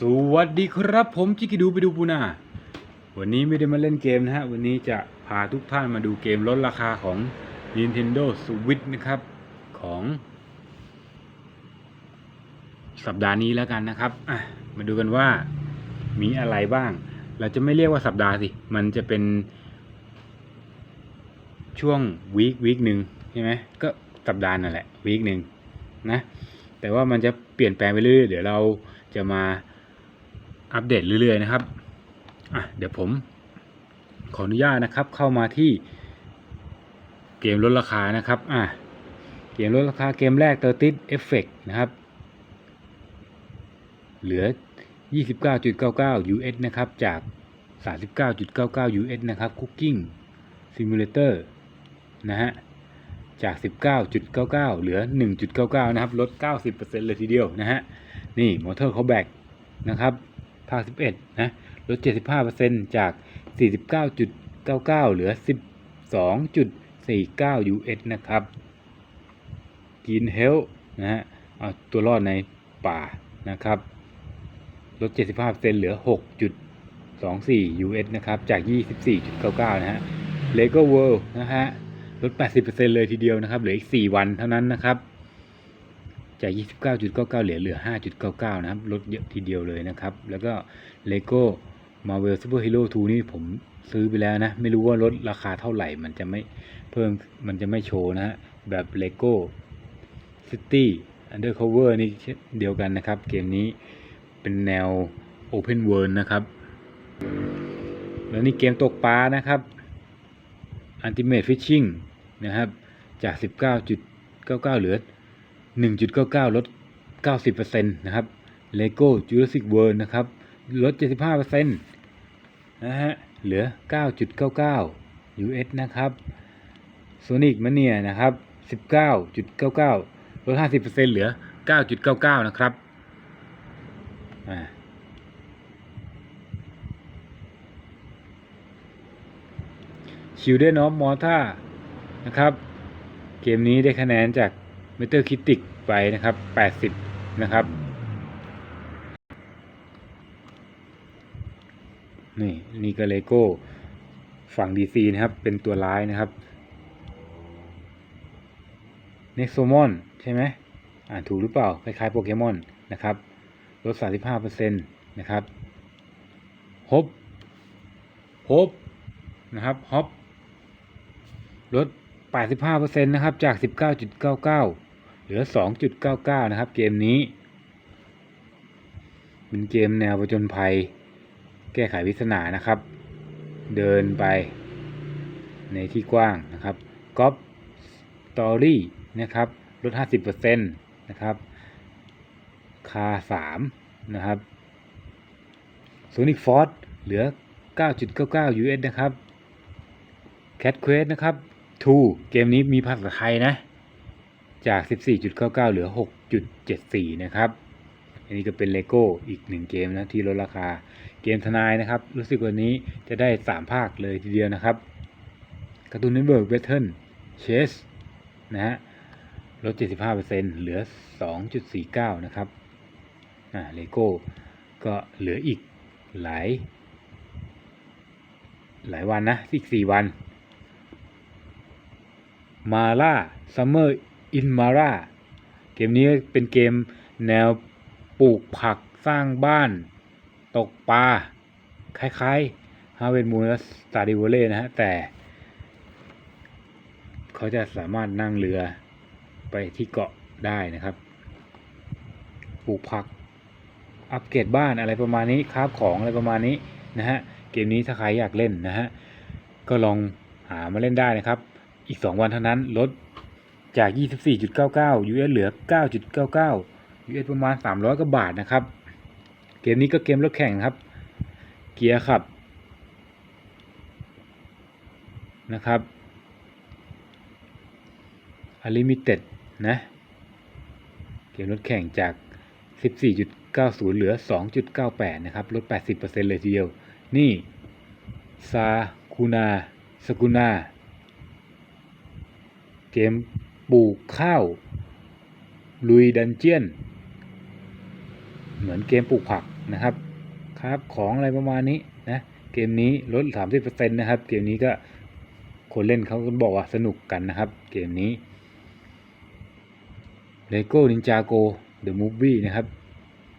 สวัสดีครับผมจิกิดูไปดูปูนาวันนี้ไม่ได้มาเล่นเกมนะฮะ วันนี้จะพาทุกท่านมาดูเกมลดราคาของ Nintendo Switch นะครับ ของ สัปดาห์นี้แล้วกันนะครับอะมาดูกันว่ามีอะไรบ้าง เราจะไม่เรียกว่าสัปดาห์สิ มันจะเป็น ช่วงวีควีคหนึ่งใช่ไหมก็สัปดาห์นั่นแหละวีคหนึ่งนะแต่ว่ามันจะเปลี่ยนแปลงไปเรื่อยๆเดี๋ยวเราจะมา อัปเดตเรื่อยๆนะครับอะเดี๋ยวผมขออนุญาตนะครับเข้ามาที่เกมลดราคานะครับอะเกมลดราคาเกมแรกเตอร์ติสเอฟเฟกนะครับ เหลือ 29.99 US นะครับ จาก 39.99 US นะครับ Cooking Simulator นะฮะ จาก 19.99 เหลือ 1.99 นะครับ ลด 90%เลยทีเดียวนะฮะ นี่ Motor Callback นะครับ ภาค 11 นะลด 75%จาก 49.99 เหลือ 12.49 US นะครับ Green Health นะฮะเอาตัวรอดในป่านะครับลด 75%เหลือ 6.24 US นะครับ จาก 24.99 นะฮะ Lego World นะฮะลด 80%เลยทีเดียวนะครับ เหลืออีก 4 วันเท่านั้นนะครับ จาก 29.99 เหลือเหลือ 5.99 นะครับ ลดเยอะทีเดียวเลยนะครับ แล้วก็ Lego Marvel Super Hero 2 นี่ผมซื้อไปแล้วนะ ไม่รู้ว่าลดราคาเท่าไหร่ มันจะไม่เพิ่ม มันจะไม่โชว์นะฮะ แบบ Lego City Undercover นี่เช่นเดียวกันนะครับ เกมนี้เป็นแนว Open World นะครับ แล้วนี่เกมตกปลานะครับ Ultimate Fishing นะครับ จาก 19.99 เหลือ 1.99 ลด 90%นะครับ Lego Jurassic World นะครับ ลด 75%นะฮะ เหลือ 9.99 US นะครับ Sonic Mania นะครับ 19.99 ลด 50%เหลือ 9.99 นะครับ อ่า Children of Morta นะครับ เกมนี้ได้คะแนนจาก Metacritic ไปนะครับ 80 นะครับ นี่นี่ก็เลโก้ฝั่ง DC นะครับ เป็นตัวร้ายนะครับ Nexomon ใช่ไหมอ่านถูกหรือเปล่า คล้ายๆโปเกมอนนะครับลด 35%นะครับฮบฮบนะครับฮอปลด 85%นะครับ จาก 19.99 เหลือ 2.99 นะครับ เกมนี้ เป็นเกมแนวประจนภัย แก้ไขปริศนานะครับ เดินไปในที่กว้างนะครับก๊อปสตอรี่นะครับ ลด 50%นะครับคา3นะครับ Sonic Force เหลือ 9.99 US นะครับ Cat Quest นะครับ 2 เกมนี้มีภาษาไทยนะ จาก 14.99 เหลือ 6.74 นะครับ อันนี้ก็เป็นเลโก้อีกหนึ่งเกมนะที่ลดราคา เกมทนายนะครับ รู้สึกวันนี้จะได้ 3 ภาคเลยทีเดียวนะครับการ์ตูนเน็ตเวิร์กเวทเทิลเชสนะฮะลด 75%เหลือ 2.49 นะครับ อ่า เลโก้ ก็เหลืออีกหลาย หลายวันนะ อีก 4 วัน มาล่าซัมเมอร์ อินมาร่าเกมนี้เป็นเกมแนวปลูกผักสร้างบ้าน ตกปลาคล้ายๆฮาเวนมูนและสตาร์ดิวเล่นะฮะ แต่ เขาจะสามารถนั่งเรือไปที่เกาะได้นะครับ ปลูกผัก อัปเกรดบ้านอะไรประมาณนี้คราของอะไรประมาณนี้นะฮะ เกมนี้ถ้าใครอยากเล่นนะฮะ ก็ลองหามาเล่นได้นะครับ อีก 2 วันเท่านั้นลด จาก 24.99 US เหลือ 9.99 US ประมาณ 300กว่าบาทนะครับ เกมนี้ก็เกมรถแข่งครับ เกียร์ขับนะครับ Unlimited นะ เกมรถแข่งจาก 14.90 เหลือ 2.98 นะครับ ลด 80%เลยทีเดียว นี่ ซาคูนาสกุนา เกม ปลูกข้าว ลุยดันเจียน เหมือนเกมปลูกผักนะครับครับของอะไรประมาณนี้นะเกมนี้ลด 30%นะครับ เกมนี้ก็คนเล่นเขาก็บอกว่าสนุกกันนะครับ เกมนี้ Lego Ninjago The Movie นะครับ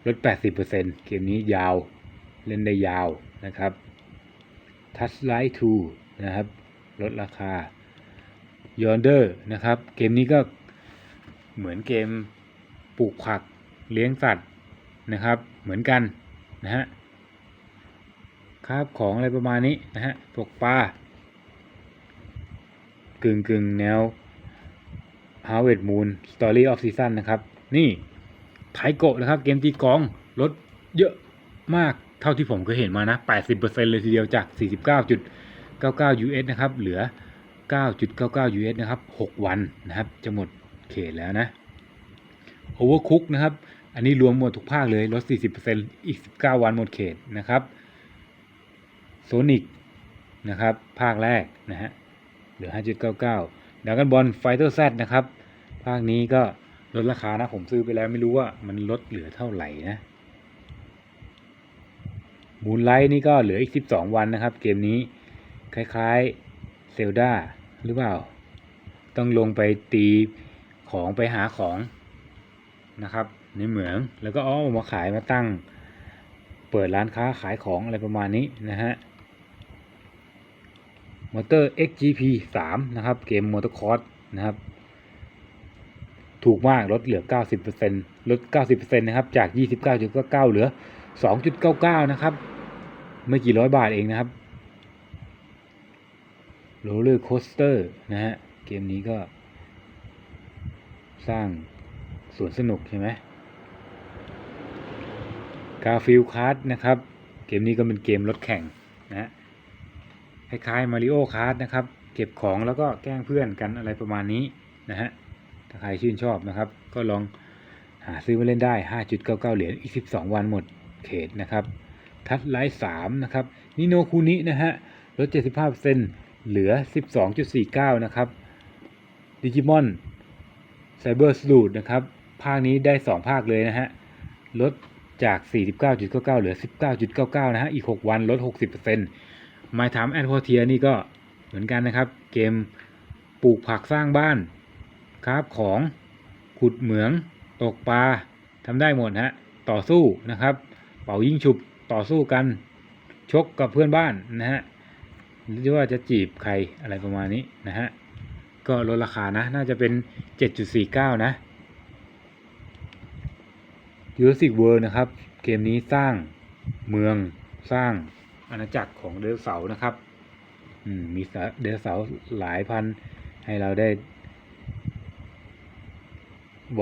ลด 80%เกมนี้ยาวเล่นได้ยาวนะครับ Touchlight 2นะครับ ลดราคา Yonder นะครับ เกมนี้ก็เหมือนเกมปลูกผักเลี้ยงสัตว์นะครับ เหมือนกันนะฮะครับของอะไรประมาณนี้นะฮะตกปลากึ่งกึ่งแนว Harvest Moon Story of Season นะครับ นี่ไทโกะนะครับ เกมตีกองลดเยอะมากเท่าที่ผมเคยเห็นมานะ 80%เลยทีเดียวจาก 49.99 US นะครับ เหลือ 9.99 US นะครับ 6 วันนะครับ จะหมดเขตแล้วนะ Overcook นะครับ อันนี้รวมหมดทุกภาคเลย ลด 40%อีก 19 วันหมดเขตนะครับโซนิกนะครับ ภาคแรกนะฮะ เหลือ 5.99ดากันบอลไฟเตอร์แซนะครับ ภาคนี้ก็ลดราคานะ ผมซื้อไปแล้วไม่รู้ว่ามันลดเหลือเท่าไหร่นะมูนไลท์นี่ก็เหลืออีก 12 วันนะครับ เกมนี้คล้ายๆ เซลดาหรือเปล่า ต้องลงไปตีของไปหาของนะครับ ในเหมืองแล้วก็อ้อมาขายมาตั้ง เปิดร้านค้าขายของอะไรประมาณนี้นะฮะมอเตอร์ XGP 3 นะครับ เกมมอเตอร์คอร์สนะครับ ถูกมากลดเหลือ 90%ลด 90%นะครับ จาก 29.99 เหลือ 2.99 นะครับ ไม่กี่ร้อยบาทเองนะครับ Roller Coaster นะฮะ เกมนี้ก็ สร้างสวนสนุกใช่ไหมกาฟิลคาร์ดนะครับ เกมนี้ก็เป็นเกมรถแข่งนะฮะคล้ายๆมาริโอคาร์ดนะครับ เก็บของแล้วก็แกล้งเพื่อนกันอะไรประมาณนี้นะฮะ ถ้าใครชื่นชอบนะครับ ก็ลองหาซื้อมาเล่นได้ 5.99 เหรียญ อีก 12 วันหมดเขตนะครับ ทัชไลท์3นะครับ นิโนคูนินะฮะ ลด 75%เเหลือ 12.49 นะครับดิจิมอนไซเบอร์สลูดนะครับ ภาคนี้ได้ 2 ภาคเลยนะฮะ ลดจาก 49.99 เหลือ 19.99 นะฮะ อีก 6 วันลด 60% My Time and Portier นี่ก็เหมือนกันนะครับ เกมปลูกผักสร้างบ้านคราฟของขุดเหมือง ตกปลาทำได้หมดฮะ ต่อสู้นะครับ เป่ายิงฉุบต่อสู้กัน ชกกับเพื่อนบ้านนะฮะ หรือว่าจะจีบใครอะไรประมาณนี้นะฮะ ก็ลดราคานะ น่าจะเป็น 7.49 นะ Jurassic World นะครับ เกมนี้สร้างเมืองสร้างอาณาจักรของไดโนเสาร์นะครับมมีไดโนเสาร์หลายพันให้เราได้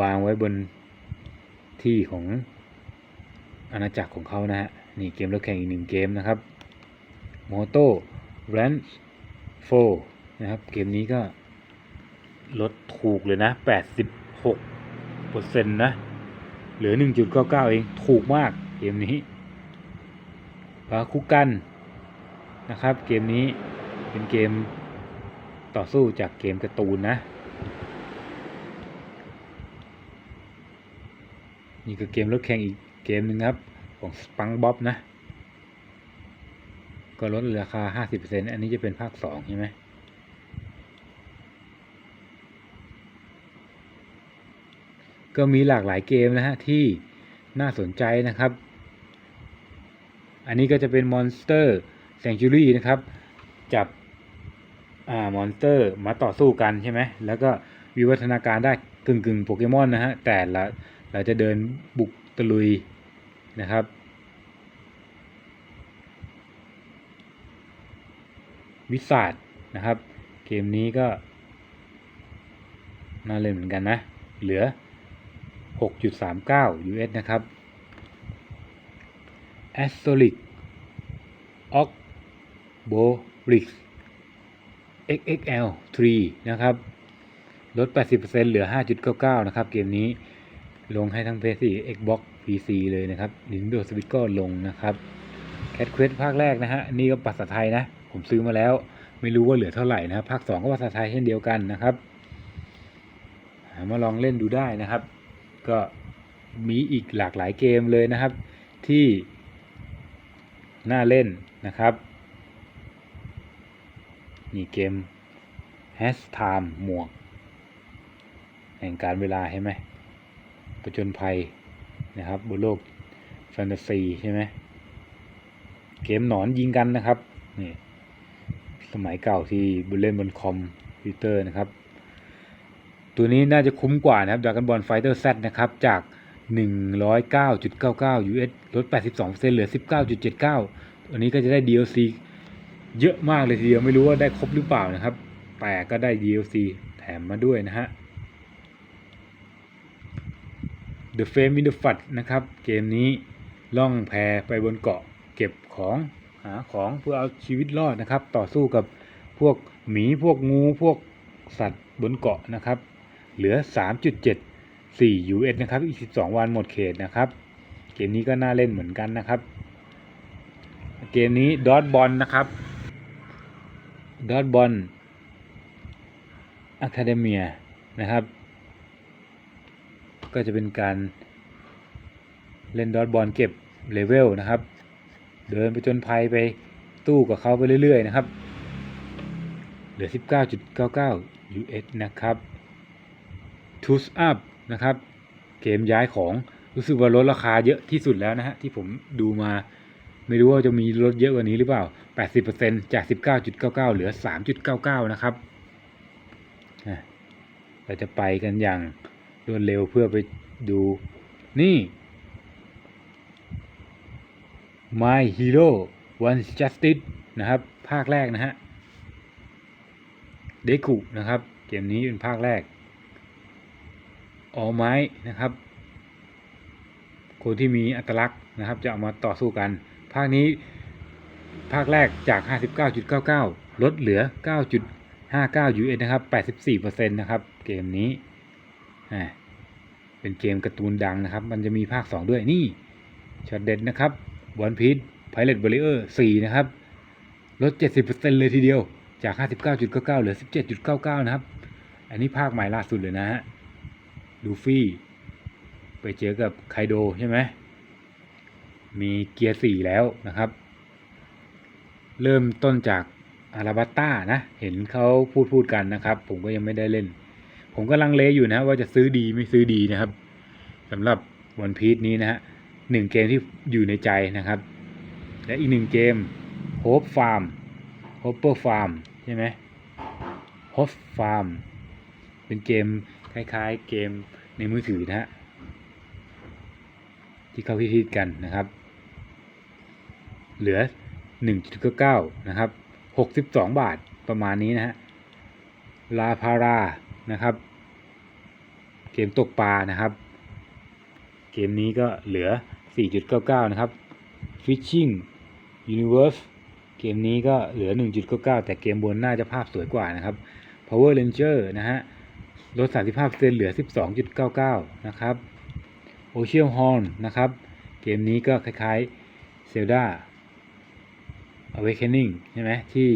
วางไว้บนที่ของอาณาจักรของเขานะฮะ นี่เกมรถแข่งอีกหนึ่งเกมนะครับมอโต Ranch 4นะครับ เกมนี้ก็ลดถูกเลยนะ 86เปอร์เซ็นต์นะ เหลือ 1.99 เอง ถูกมาก เกมนี้ปาคุกันนะครับ เกมนี้เป็นเกมต่อสู้จากเกมการ์ตูนนะ นี่คือเกมรถแข่งอีกเกมหนึ่งครับ ของสปังบ๊อบนะ ก็ลดราคา50%อันนี้จะเป็นภาค2ใช่ไหมก็มีหลากหลายเกมนะฮะที่น่าสนใจนะครับ อันนี้ก็จะเป็น Monster Sanctuary นะครับ จับอ่ามอนสเตอร์มาต่อสู้กันใช่ไหม แล้วก็วิวัฒนาการได้กึ่งกึ่งโปเกมอนนะฮะ แต่ละเราจะเดินบุกตะลุยนะครับ วิสาดนะครับ เกมนี้ก็ น่าเล่นเหมือนกันนะ เหลือ 6.39 US นะครับ a s t o r i c o c b o r i x XXL 3 นะครับ ลด 80%เหลือ 5.99 นะครับ เกมนี้ลงให้ทั้ง PS4 Xbox PC เลยนะครับ Nintendo Switch ก็ลงนะครับ Cat Quest ภาคแรกนะฮะ นี่ก็ภาษาไทยนะ ผมซื้อมาแล้ว ไม่รู้ว่าเหลือเท่าไหร่นะครับภาค2ก็ภาษาไทยเช่นเดียวกันนะครับมาลองเล่นดูได้นะครับ ก็มีอีกหลากหลายเกมเลยนะครับ ที่น่าเล่นนะครับนี่เกม Has Time หมวก แห่งการเวลาใช่ไหมประจนภัยนะครับบนโลกแฟนตาซีใช่ไหมเกมหนอนยิงกันนะครับนี่ สมัยเก่าที่บุเล่นบนคอมพิวเตอร์นะครับ ตัวนี้น่าจะคุ้มกว่านะครับ Dragon Ball Fighter Z นะครับ จาก 109.99 US ลด 82%เหลือ 19.79 ตัวนี้ก็จะได้ DLC เยอะมากเลยทีเดียวไม่รู้ว่าได้ครบหรือเปล่านะครับ แต่ก็ได้ DLC แถมมาด้วยนะฮะ The Fame in the Flood นะครับ เกมนี้ล่องแพไปบนเกาะเก็บของ หาของเพื่อเอาชีวิตรอดนะครับ ต่อสู้กับพวกหมีพวกงูพวกสัตว์บนเกาะนะครับ เหลือ 3.74 US นะครับ อีก 12 วันหมดเขตนะครับ เกมนี้ก็น่าเล่นเหมือนกันนะครับ เกมนี้ดอทบอลนะครับดอทบอลอะคาเดเมียนะครับ ก็จะเป็นการเล่นดอทบอลเก็บเลเวลนะครับ เดินไปจนภัยไปตู้กับเขาไปเรื่อย ๆ นะครับ เหลือ 19.99 US นะครับ t o o s Up นะครับ เกมย้ายของรู้สึกว่าลดราคาเยอะที่สุดแล้วนะฮะที่ผมดูมาไม่รู้ว่าจะมีลดเยอะกว่านี้หรือเปล่า 80%จาก 19.99 เหลือ 3.99 นะครับเราจะไปกันอย่างรวดเร็วเพื่อไปดูนี่ My Hero One Justice นะครับ ภาคแรกนะฮะเดคุนะครับ เกมนี้เป็นภาคแรกออไม้นะครับ คนที่มีอัตลักษณ์นะครับ จะเอามาต่อสู้กัน ภาคนี้ภาคแรกจาก 59.99 ลดเหลือ 9.59 US นะครับ 84%นะครับ เกมนี้ เป็นเกมการ์ตูนดังนะครับ มันจะมีภาค 2 ด้วยนี่ช็อตเด็ดนะครับ One Piece Pirate Warrior 4นะครับ ลด 70%เลยทีเดียว จาก 59.99 เหลือ 17.99 นะครับ อันนี้ภาคใหม่ล่าสุดเลยนะฮะ ลูฟี่ ไปเจอกับไคโดใช่ไหม มีเกียร์สี่แล้วนะครับ เริ่มต้นจากอาราบัตต้านะ เห็นเขาพูดพูดกันนะครับ ผมก็ยังไม่ได้เล่น ผมก็ลังเลอยู่นะว่าจะซื้อดีไม่ซื้อดีนะครับสำหรับวันพี e นี้นะฮะ หนึ่งเกมที่อยู่ในใจนะครับ และอีกหนึ่งเกม Hope Farm Hopper Farm ใช่ไหม Hope Farm เป็นเกมคล้ายๆเกมในมือถือนะฮะที่เขาพิธีกันนะครับ เหลือ1.99นะครับ 62 บาทประมาณนี้นะฮะ ลาพารา นะครับ เกมตกปลานะครับ เกมนี้ก็เหลือ 4.99 นะครับ Fishing Universe เกมนี้ก็เหลือ 1.99 แต่เกมบนน่าจะภาพสวยกว่านะครับ Power Ranger นะฮะลด 35%เหลือ 12.99 นะครับ Ocean Horn นะครับ เกมนี้ก็คล้ายๆ Zelda Awakening ใช่ไหมที่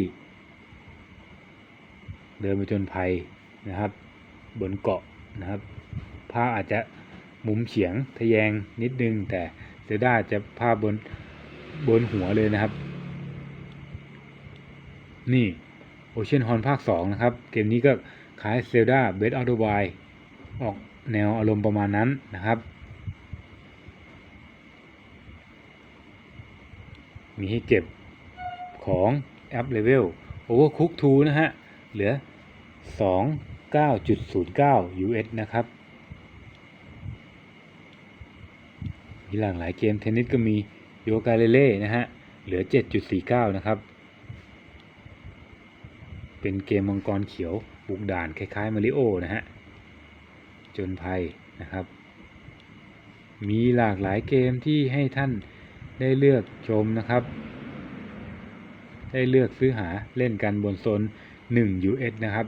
เดินไปจนภัยนะครับ บนเกาะนะครับภาพอาจจะมุมเฉียงทะแยงนิดนึงแต่ เซลดาจะภาพบนบนหัวเลยนะครับ นี่ Ocean Horn ภาค 2 นะครับ เกมนี้ก็คล้าย Zelda Breath of the Wild ออกแนวอารมณ์ประมาณนั้นนะครับ มีให้เก็บของแอปเลเวล Overcook 2นะฮะ เหลือ 29.09 US นะครับ มีหลากหลายเกมเทนนิสก็มีโยกาเลเล่นะฮะ เหลือ 7.49 นะครับ เป็นเกมมังกรเขียวบุกด่านคล้ายๆมาริโอนะฮะ จนภัยนะครับ มีหลากหลายเกมที่ให้ท่านได้เลือกชมนะครับ ได้เลือกซื้อหาเล่นกันบนโซน 1 US นะครับ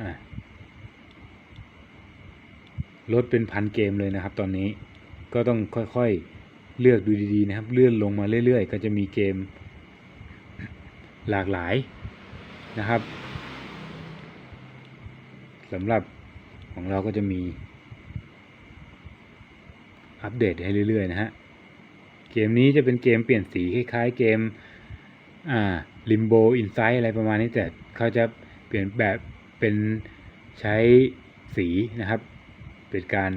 อะ ลดเป็นพันเกมเลยนะครับ ตอนนี้ก็ต้องค่อยๆเลือกดูดีๆนะครับ เลื่อนลงมาเรื่อยๆ ก็จะมีเกมหลากหลายนะครับสำหรับของเราก็จะมี อัปเดตให้เรื่อยๆนะฮะเกมนี้จะเป็นเกมเปลี่ยนสีคล้ายๆเกมอ่า Limbo Insight อะไรประมาณนี้แต่เขาจะเปลี่ยนแบบเป็นใช้สีนะครับ เป็นการ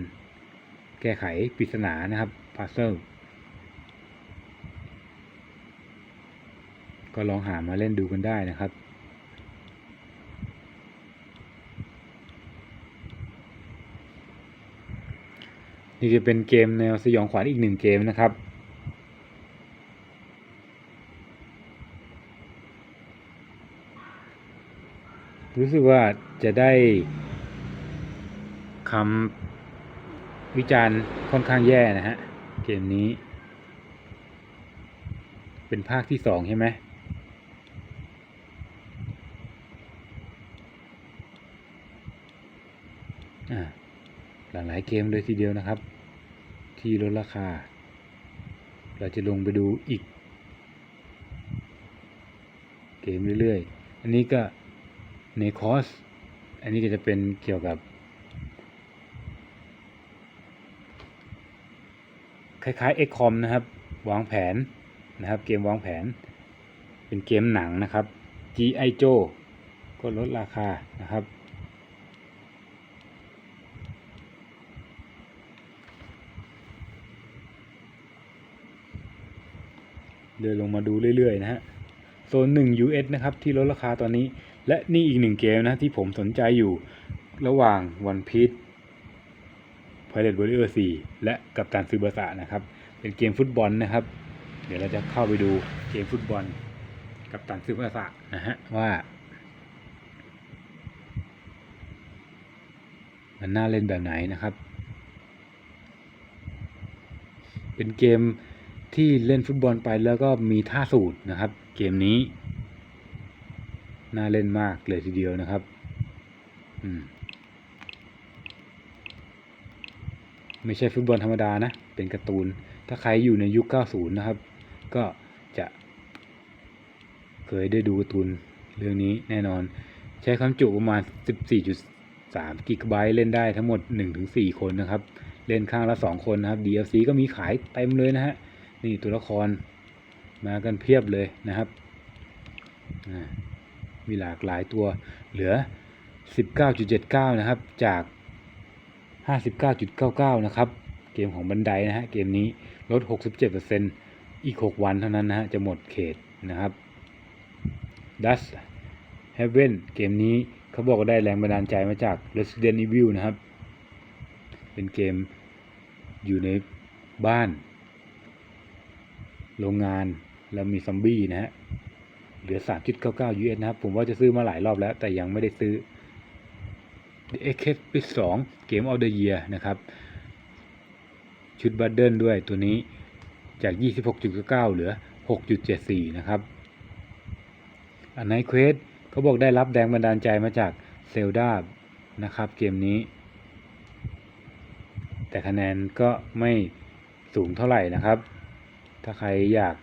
แก้ไขปริศนานะครับ puzzle ก็ลองหามาเล่นดูกันได้นะครับ นี่จะเป็นเกมแนวสยองขวัญอีกหนึ่งเกมนะครับรู้สึกว่าจะได้คำ วิจารณ์ค่อนข้างแย่นะฮะ เกมนี้ เป็นภาคที่สองใช่ไหมหลากหลายเกมเลยทีเดียวนะครับ ที่ลดราคา เราจะลงไปดูอีก เกมเรื่อยๆ อันนี้ก็ในคอร์สอันนี้ก็จะเป็นเกี่ยวกับ คล้ายๆ XCOM นะครับ วางแผนนะครับ เกมวางแผน เป็นเกมหนังนะครับ G.I. Joe ก็ลดราคานะครับ เดินลงมาดูเรื่อย ๆ นะฮะ โซนหนึ่ง US นะครับ ที่ลดราคาตอนนี้ และนี่อีกหนึ่งเกมนะที่ผมสนใจอยู่ระหว่าง One Piece Pirate Warrior 4 และ กับตันซูเบอร์สะนะครับ เป็นเกมฟุตบอลนะครับ เดี๋ยวเราจะเข้าไปดูเกมฟุตบอล กับตันซูเบอร์สะนะฮะว่า มันน่าเล่นแบบไหนนะครับ เป็นเกมที่เล่นฟุตบอลไปแล้วก็มีท่าสูตรนะครับ เกมนี้ น่าเล่นมากเลยทีเดียวนะครับ อืม ไม่ใช่ฟุตบอลธรรมดานะ เป็นการ์ตูน ถ้าใครอยู่ในยุค 90 นะครับ ก็จะเคยได้ดูการ์ตูนเรื่องนี้แน่นอน ใช้ความจุประมาณ 14.3 กิกะไบต์เล่นได้ทั้งหมด 1-4 คนนะครับ เล่นข้างละ 2 คนนะครับ DLC ก็มีขายเต็มเลยนะฮะ นี่ตัวละครมากันเพียบเลยนะครับ มีหลากหลายตัวเหลือ 19.79 นะครับ จาก 59.99 นะครับ เกมของบันไดนะฮะ เกมนี้ลด 67%อีก 6 วันเท่านั้นนะฮะ จะหมดเขตนะครับ Dust Heaven เกมนี้เขาบอกว่าได้แรงบันดาลใจมาจาก Resident Evil นะครับ เป็นเกมอยู่ในบ้าน โรงงานแล้วมีซอมบี้นะฮะ เหลือ 3.99 US นะครับ ผมว่าจะซื้อมาหลายรอบแล้ว แต่ยังไม่ได้ซื้อ The Escape 2 Game of the Year นะครับ ชุดบัตเดิลด้วยตัวนี้จาก 26.99เหลือ 6.74 นะครับ อันไนเควสเขาบอกได้รับแรงบันดาลใจมาจากเซลดานะครับ เกมนี้ แต่คะแนนก็ไม่สูงเท่าไหร่นะครับ ถ้าใครอยาก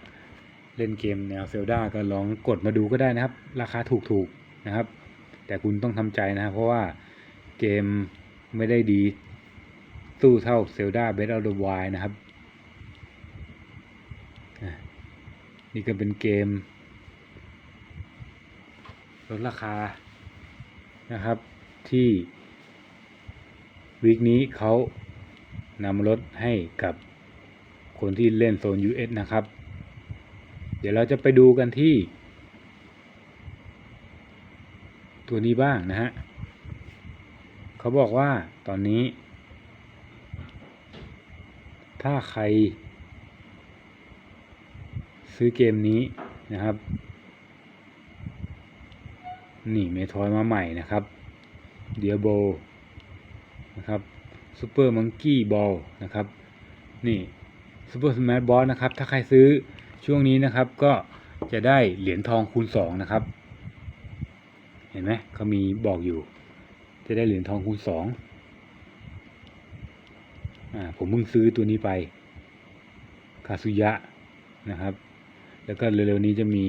เล่นเกมแนวเซลดาก็ลองกดมาดูก็ได้นะครับ ราคาถูกๆนะครับ แต่คุณต้องทำใจนะครับเพราะว่า เกมไม่ได้ดี สู้เท่าเซลดาเบสอ of the Wild นะครับ นี่ก็เป็นเกมลดราคานะครับที่วีคนี้เขานำลดให้กับคนที่เล่นโซน US นะครับ เดี๋ยวเราจะไปดูกันที่ ตัวนี้บ้างนะฮะ เขาบอกว่าตอนนี้ ถ้าใคร ซื้อเกมนี้นะครับ นี่เมทอยมาใหม่นะครับเดียโบนะครับซูเปอร์มังกี้บอลนะครับ นี่ซูเปอร์สมาร์ทบอลนะครับ ถ้าใครซื้อช่วงนี้นะครับ ก็จะได้เหรียญทองคูณสองนะครับ เห็นไหมเขามีบอกอยู่ จะได้เหรียญทองคูณสองอ่าผมเพิ่งซื้อตัวนี้ไป คาซุยะนะครับ แล้วก็เร็วๆนี้จะมี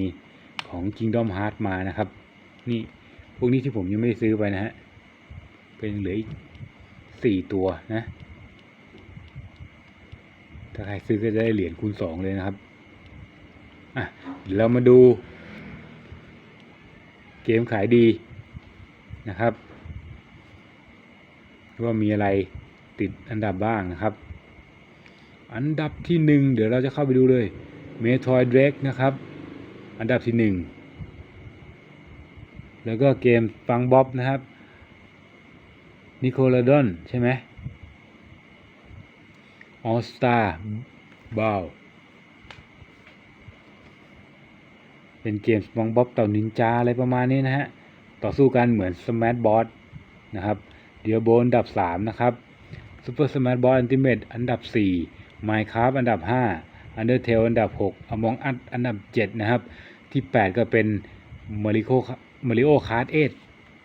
ของ Kingdom Heart มานะครับ นี่พวกนี้ที่ผมยังไม่ได้ซื้อไปนะฮะ เป็นเหลืออีกสี่ตัวนะ ถ้าใครซื้อก็จะได้เหรียญคูณสองเลยนะครับ อะเดี๋ยวเรามาดู เกมขายดีนะครับ ว่ามีอะไรติดอันดับบ้างนะครับ อันดับที่หนึ่งเดี๋ยวเราจะเข้าไปดูเลย Metroid Dread นะครับ อันดับที่หนึ่งแล้วก็เกมฟังบ๊อบนะครับนิโคลาดอนใช่ไหม All Star b o w เป็นเกมฟังบ๊อบต่านินจาอะไรประมาณนี้นะฮะ ต่อสู้กันเหมือน Smash Bros นะครับ เดียโบอันดับ 3 นะครับ Super Smash Bros Ultimate อันดับ 4 Minecraft อันดับ 5 Undertale อันดับ 6 Among Us อันดับ 7 นะครับ ที่ 8 ก็เป็น Mario Mario Kart 8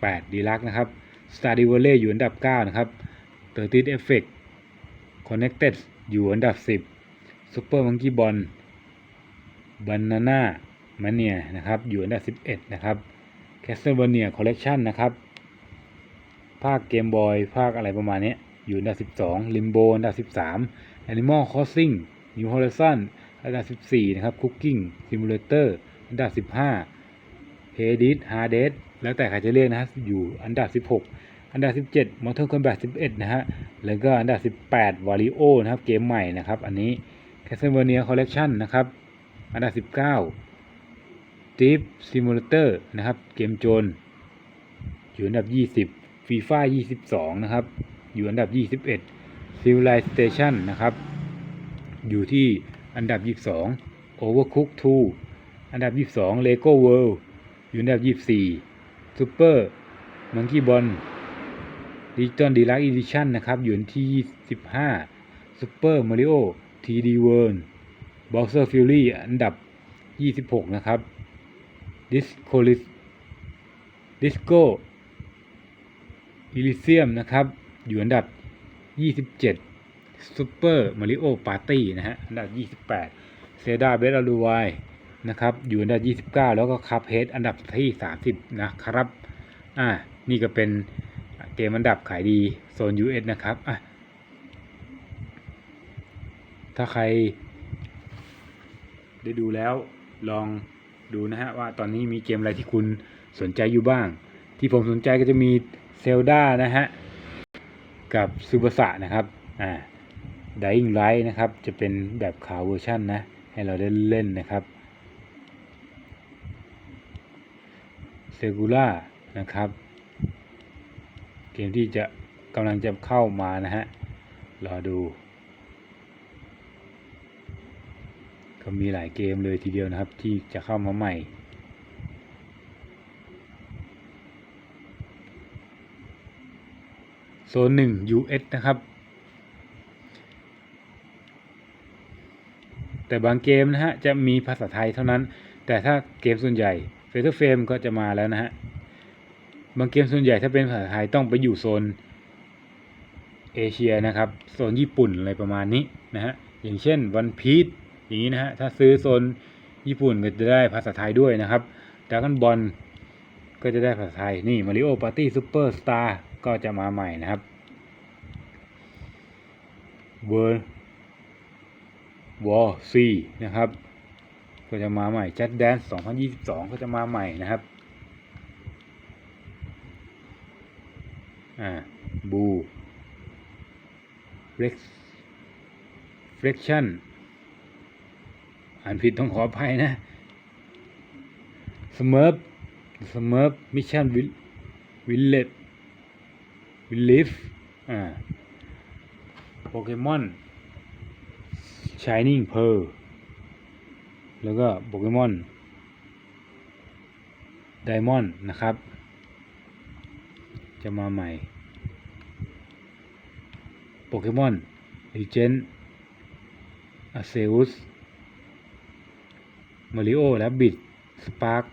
8 Deluxe นะครับ Stardew Valley อยู่อันดับ 9 นะครับ30 Effect Connected อยู่อันดับ 10 Super Monkey Ball Banana Mania นะครับ อยู่อันดับ 11 นะครับ Castlevania Collection นะครับ ภาคเกมบอย ภาคอะไรประมาณนี้อยู่อันดับ 12 Limbo อันดับ 13 Animal Crossing New Horizon อันดับ 14 นะครับ Cooking Simulator อันดับ 15 Hades Hades แล้วแต่ใครจะเรียกนะฮะอยู่อันดับ 16 อันดับ 17 Mortal Kombat 11 นะฮะ แล้วก็อันดับ 18 Wario นะครับ เกมใหม่นะครับ อันนี้ Castlevania Collection นะครับ อันดับ 19 Thief Simulator นะครับ เกมโจรอยู่อันดับ 20 FIFA 22 นะครับ อยู่อันดับ 21 Civilization นะครับ อยู่ที่อันดับ 22 Overcooked 2อันดับ 22 Lego World อยู่อันดับ 24 Super Monkey Ball Digital Deluxe Edition นะครับ อยู่ที่ 25 Super Mario 3D World Bowser Fury อันดับ 26 นะครับ Disco Disco Elysium นะครับ อยู่อันดับ 27 Super Mario Party นะฮะ อันดับ 28 Zelda Breath of the Wild นะครับ อยู่อันดับ 29 แล้วก็ Cuphead อันดับที่ 30 นะครับ อ่า นี่ก็เป็นเกมอันดับขายดีโซน US นะครับ อะ ถ้าใครได้ดูแล้วลองดูนะฮะว่าตอนนี้มีเกมอะไรที่คุณสนใจอยู่บ้าง ที่ผมสนใจก็จะมี เซลดานะฮะ กับซูเปอร์สะนะครับ อ่า Dying Light นะครับ จะเป็นแบบขาวเวอร์ชันนะ ให้เราได้เล่นนะครับเซกูล่านะครับ เกมที่จะกำลังจะเข้ามานะฮะ รอดู ก็มีหลายเกมเลยทีเดียวนะครับที่จะเข้ามาใหม่ โซนหนึ่ง US นะครับ แต่บางเกมนะฮะ จะมีภาษาไทยเท่านั้น แต่ถ้าเกมส่วนใหญ่เฟเธอร์เฟมก็จะมาแล้วนะฮะ บางเกมส่วนใหญ่ถ้าเป็นภาษาไทยต้องไปอยู่โซนเอเชียนะครับ โซนญี่ปุ่นอะไรประมาณนี้นะฮะ อย่างเช่นวันพี e อย่างนี้นะฮะ ถ้าซื้อโซนญี่ปุ่นก็จะได้ภาษาไทยด้วยนะครับดากอนบอลก็จะได้ภาษาไทย นี่มาริโอปาร์ตี้ซูเปอร์สตาร์ ก็จะมาใหม่นะครับเวอร์วอร์ซีนะครับ ก็จะมาใหม่จัดแดน2022ก็จะมาใหม่นะครับอ่าบูเร็กเฟรคชั่นอ่านผิดต้องขออภัยนะสมิร์ฟสมิร์ฟมิชชั่นวิลวิลเลต วิลลิฟอ่าโปเกมอนชายนิ่งเพอแล้วก็โปเกมอนไดมอนด์นะครับ จะมาใหม่โปเกมอนลีเจนอาเซอุสมาริโอและบิดสปาร์ k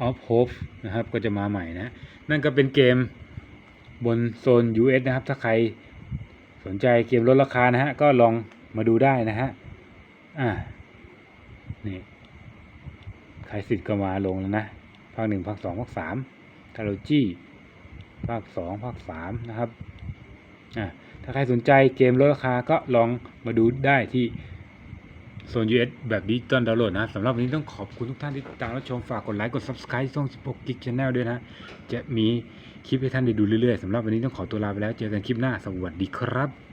ออฟโฮฟนะครับ ก็จะมาใหม่นะ นั่นก็เป็นเกม บนโซน US นะครับ ถ้าใครสนใจเกมลดราคานะฮะ ก็ลองมาดูได้นะฮะ อ่า นี่ใครสิทธิ์ก็มาลงแล้วนะ ภาคหนึ่งภาคสองภาคสามทาโลจีภาคสองภาคสามนะครับ อ่า ถ้าใครสนใจเกมลดราคาก็ลองมาดูได้ที่ โซน US แบบดิจิตอลดาวน์โหลดนะสำหรับวันนี้ต้องขอบคุณทุกท่านที่ติดตามและชมฝากกดไลค์กด Subscribe ช่อง 16 Geek Channel ด้วยนะ จะมีคลิปให้ท่านได้ดูเรื่อยๆสำหรับวันนี้ต้องขอตัวลาไปแล้ว เจอกันคลิปหน้าสวัสดีครับ